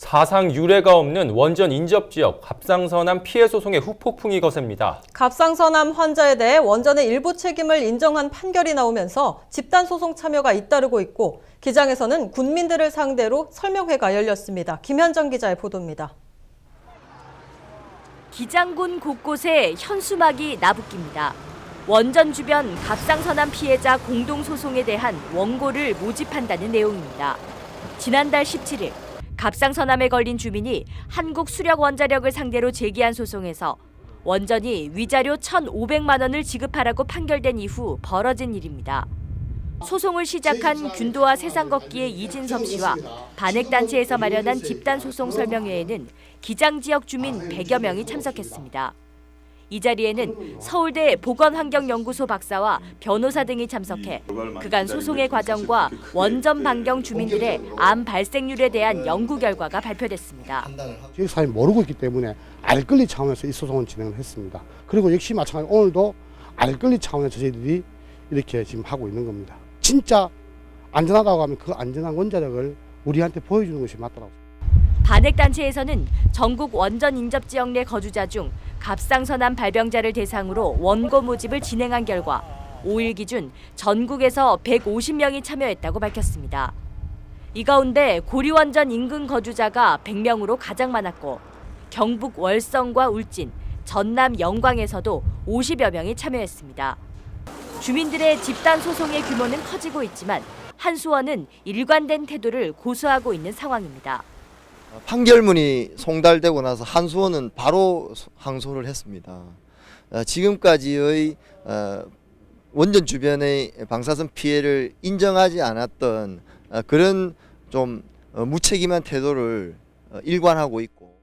사상 유례가 없는 원전 인접 지역 갑상선암 피해 소송의 후폭풍이 거셉니다. 갑상선암 환자에 대해 원전의 일부 책임을 인정한 판결이 나오면서 집단 소송 참여가 잇따르고 있고 기장에서는 군민들을 상대로 설명회가 열렸습니다. 김현정 기자의 보도입니다. 기장군 곳곳에 현수막이 나붙깁니다. 원전 주변 갑상선암 피해자 공동 소송에 대한 원고를 모집한다는 내용입니다. 지난달 17일 갑상선암에 걸린 주민이 한국 수력 원자력을 상대로 제기한 소송에서 원전이 위자료 1,500만 원을 지급하라고 판결된 이후 벌어진 일입니다. 소송을 시작한 균도와 세상 걷기의 이진섭 씨와 반핵단체에서 마련한 집단 소송 설명회에는 기장 지역 주민 100여 명이 참석했습니다. 이 자리에는 서울대 보건환경연구소 박사와 변호사 등이 참석해 그간 소송의 과정과 원전 반경 주민들의 암 발생률에 대한 연구 결과가 발표됐습니다. 지역 사람이 모르고 있기 때문에 알 권리 차원에서 이 소송을 진행을 했습니다. 그리고 역시 마찬가지 오늘도 알 권리 차원에서 저희들이 이렇게 지금 하고 있는 겁니다. 진짜 안전하다고 하면 그 안전한 원자력을 우리한테 보여주는 것이 맞더라고요. 반핵 단체에서는 전국 원전 인접 지역 내 거주자 중 갑상선암 발병자를 대상으로 원고 모집을 진행한 결과 5일 기준 전국에서 150명이 참여했다고 밝혔습니다. 이 가운데 고리원전 인근 거주자가 100명으로 가장 많았고 경북 월성과 울진, 전남 영광에서도 50여 명이 참여했습니다. 주민들의 집단 소송의 규모는 커지고 있지만 한수원은 일관된 태도를 고수하고 있는 상황입니다. 판결문이 송달되고 나서 한수원은 바로 항소를 했습니다. 어, 지금까지의 어, 원전 주변의 방사선 피해를 인정하지 않았던 어, 그런 좀 어, 무책임한 태도를 어, 일관하고 있고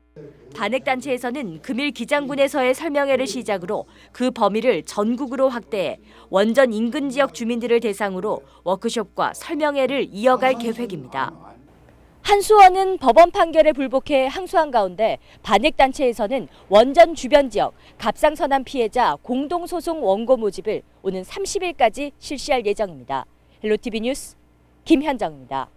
반핵 단체에서는 금일 기장군에서의 설명회를 시작으로 그 범위를 전국으로 확대해 원전 인근 지역 주민들을 대상으로 워크숍과 설명회를 이어갈 계획입니다. 한수원은 법원 판결에 불복해 항소한 가운데 반핵단체에서는 원전 주변 지역 갑상선암 피해자 공동소송 원고 모집을 오는 30일까지 실시할 예정입니다. 헬로티비 뉴스 김현정입니다.